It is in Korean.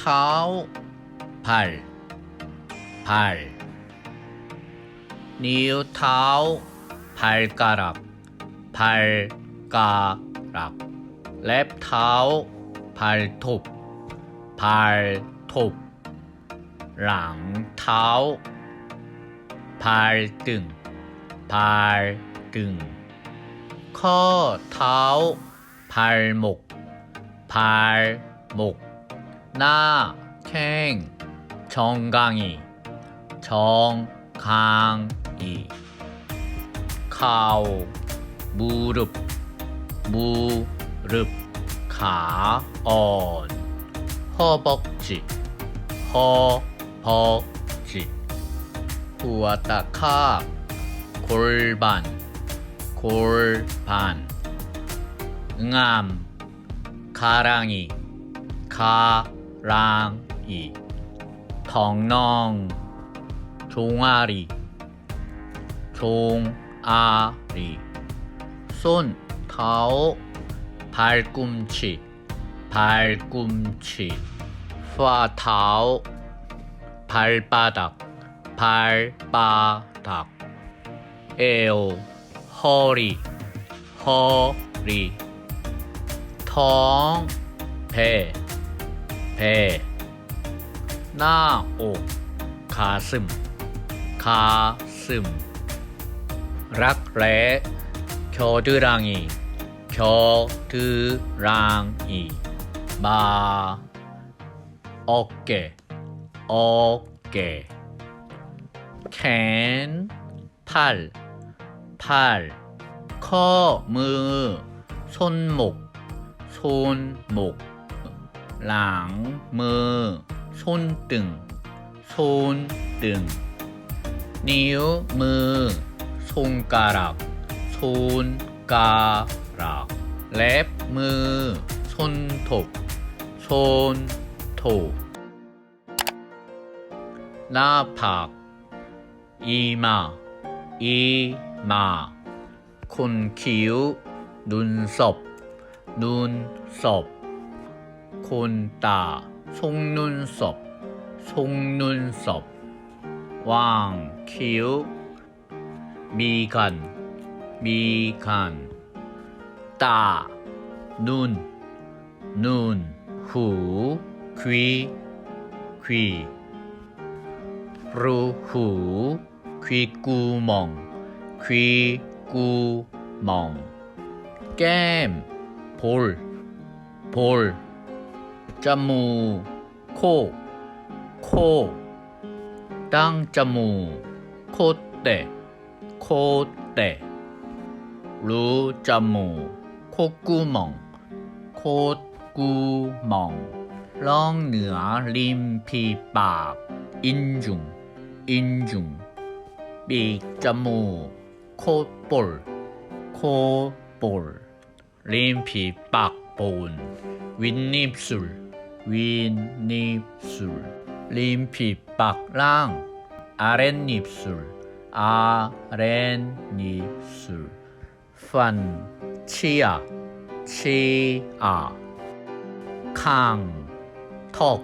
เท้า 발, 발. นิ้วเท้า 발가락, 발가락. 랩เท้า 발톱, 발톱. หลังเท้า 발등, 발등. ข้อเท้า 발목, 발목. 나, 캥, 정강이, 정강이. 카오, 무릎, 무릎, 가언. 허벅지, 허벅지. 후아다 카, 골반, 골반. 응암, 가랑이, 가, 랑이. 덩농, 종아리, 종아리. 손, 타오, 발꿈치, 발꿈치. 파타오, 발바닥, 발바닥. 에오, 허리, 허리. 텅, 배, 배. 나옥, 가슴, 가슴. 락레, 겨드랑이, 겨드랑이. 마, 어깨, 어깨. 캔, 팔, 팔. 커, 무, 손목, 손목. หลัง มือชนตึงชนตึง นิ้วมือชนกระักชนกระักเล็บมือชนถกชนถูกหน้าผากอีมาอีมาคุณคิ้วดุนศพดุนศพ 콘따, 속눈썹, 속눈썹. 왕, 키우, 미간, 미간. 따, 눈, 눈, 후, 귀, 귀. 루후, 귓구멍, 귓구멍. 깸, 볼, 볼. 짬무 코, 코, 땅 짬무 콧대, 콧대, 루 짬무 콧구멍, 콧구멍, 렁 느아 림피밥, 인중, 인중, 삐 짬무 콧볼, 콧볼, 림피박 본, 윗입술, 윗입술 림피박랑 아랫입술 아랫입술 판 치아 치아 캉턱턱.